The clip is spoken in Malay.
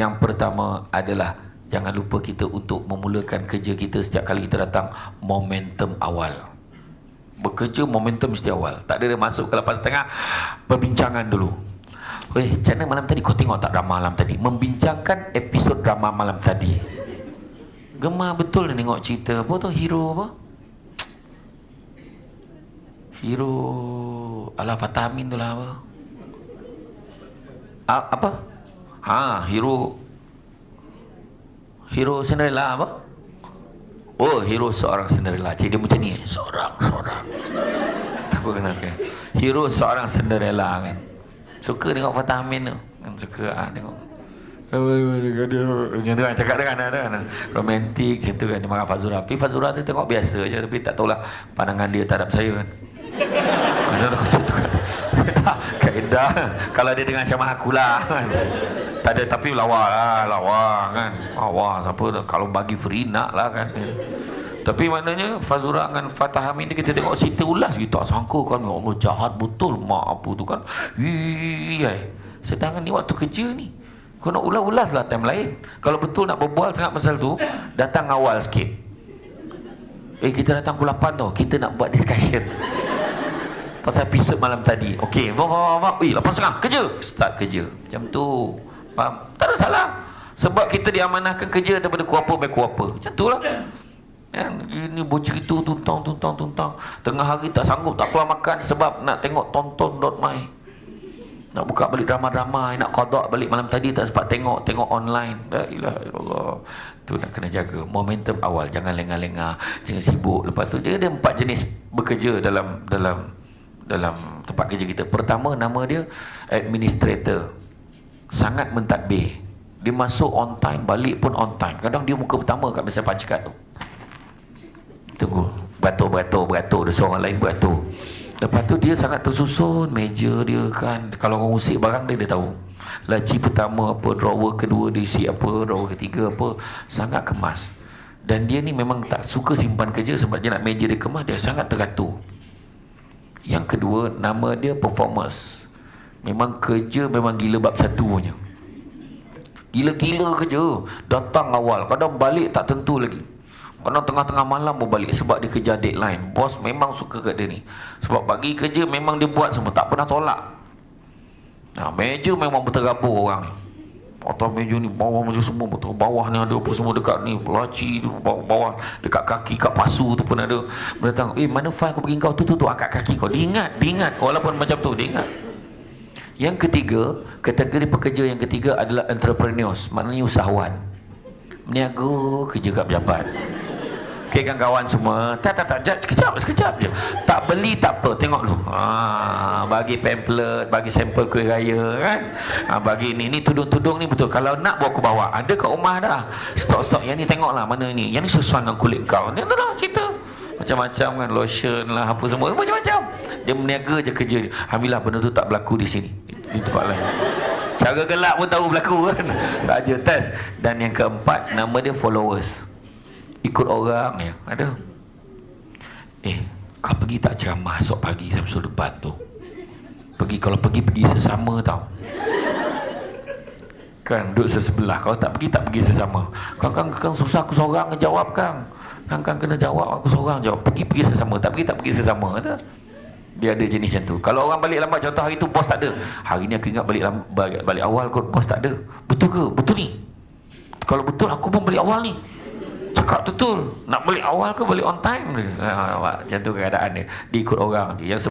Yang pertama adalah jangan lupa kita untuk memulakan kerja kita setiap kali kita datang momentum awal. Bekerja momentum mesti awal. Tak ada masuk ke lepas tengah perbincangan dulu. Weh, macam mana malam tadi kau tengok tak drama malam tadi? Membincangkan episod drama malam tadi. Gemar betul dia tengok cerita apa tu hero apa? Hero Alah Fatah Amin tu lah apa? A, apa? Ha, hero Hero Cinderella apa? Oh, hero seorang Cinderella. Cik dia macam ni, seorang, seorang. Tak apa kenapa. Hero seorang Cinderella kan. Suka tengok Fatah Amin tu. Kan suka ah tengok. Macam tu kan cakap dengan ada kan. Romantik macam tu kan dia marah Fazura. Tapi Fazura tu tengok biasa je tapi tak tahulah pandangan dia terhadap saya kan. Macam tu kan. Kaedah. Kalau dia dengan macam aku lah kan. Tak ada tapi lawa lah, lawa kan. Lawa siapa. Kalau bagi free nak lah kan. Tapi maknanya Fazura dengan Fatah Amin ni kita tengok cerita ulas kita tak sangka kan. Ya Allah jahat betul mak apa tu kan. Iyai. Sedangkan ni waktu kerja ni. Kau nak ulas-ulas lah time lain. Kalau betul nak berbual sangat pasal tu, datang awal sikit. Eh kita datang pukul 8 tau. Kita nak buat discussion. Pasal episod malam tadi. Okey, bawa bawa bawa. Eh, 8 setengah. Kerja. Start kerja. Macam tu. Faham? Tak ada salah. Sebab kita diamanahkan kerja daripada kuapa baik kuapa. Macam tu lah. Yang ini bercerita tuntang tuntang tuntang. Tengah hari tak sanggup tak keluar makan sebab nak tengok tonton.my. Nak buka balik drama-drama, nak kodok balik malam tadi tak sempat tengok, tengok online. La ilaha illallah. Tu nak kena jaga momentum awal, jangan lengah-lengah, jangan sibuk. Lepas tu dia ada empat jenis bekerja dalam dalam dalam tempat kerja kita. Pertama nama dia administrator. Sangat mentadbir. Dia masuk on time, balik pun on time. Kadang dia muka pertama kat mesin pancekat tu. Tunggu. Beratur, beratur, beratur. Dia seorang lain beratur. Lepas tu dia sangat tersusun meja dia kan. Kalau orang usik barang dia, dia tahu. Laci pertama apa, drawer kedua dia isi apa, drawer ketiga apa. Sangat kemas. Dan dia ni memang tak suka simpan kerja sebab dia nak meja dia kemas, dia sangat teratur. Yang kedua, nama dia performance. Memang kerja memang gila bab satu punya. Gila-gila kerja. Datang awal, kadang balik tak tentu lagi. Kadang tengah-tengah malam pun balik sebab dia kejar deadline. Bos memang suka kat dia ni. Sebab bagi kerja memang dia buat semua. Tak pernah tolak. Nah, meja memang berterabur orang ni. Atas meja ni bawah meja semua betul. Bawah ni ada apa semua dekat ni. Pelaci tu bawah, bawah. Dekat kaki, kat pasu tu pun ada. Dia datang, eh mana file aku bagi kau tu tu tu. Angkat kaki kau. Dia ingat, dia ingat. Walaupun macam tu, dia ingat. Yang ketiga, kategori pekerja yang ketiga adalah entrepreneurs. Maknanya usahawan. Meniaga kerja kat pejabat. Okay kan kawan semua. Tak tak tak. Sekejap sekejap je. Tak beli tak apa. Tengok dulu. Ha, Bagi pamphlet Bagi sampel kuih raya kan? Ha, Bagi ni Ni tudung-tudung ni betul. Kalau nak bawa aku bawa Ada kat rumah dah. Stok-stok. Yang ni tengok lah Mana ni. Yang ni sesuai dengan kulit kau. Ni tu lah cerita. Macam-macam kan. Lotion lah Apa semua. Macam-macam. Dia meniaga je kerja. Alhamdulillah benda tu tak berlaku di sini Di tempat lain. Cara gelap pun tahu berlaku kan? Saja test. Dan yang keempat Nama dia followers. Ikut orang ya. Ada. Eh kau pergi tak ceramah esok pagi Samsul depan tu? Pergi kalau pergi pergi sesama tau. Kan duduk sesebelah. Kalau tak pergi tak pergi sesama. Kau kan, kan susah aku seorang jawab kan kan kan kena jawab aku seorang jawab. Pergi pergi sesama. Tak pergi tak pergi sesama. Kata dia ada jenis macam tu. Kalau orang balik lambat contoh hari tu bos tak ada. Hari ni aku ingat balik balik, balik awal kot bos tak ada. Betul ke? Betul ni? Kalau betul aku pun balik awal ni. Cakap betul. Nak balik awal ke balik on time? Ha, macam tu keadaan dia. Diikut orang dia yang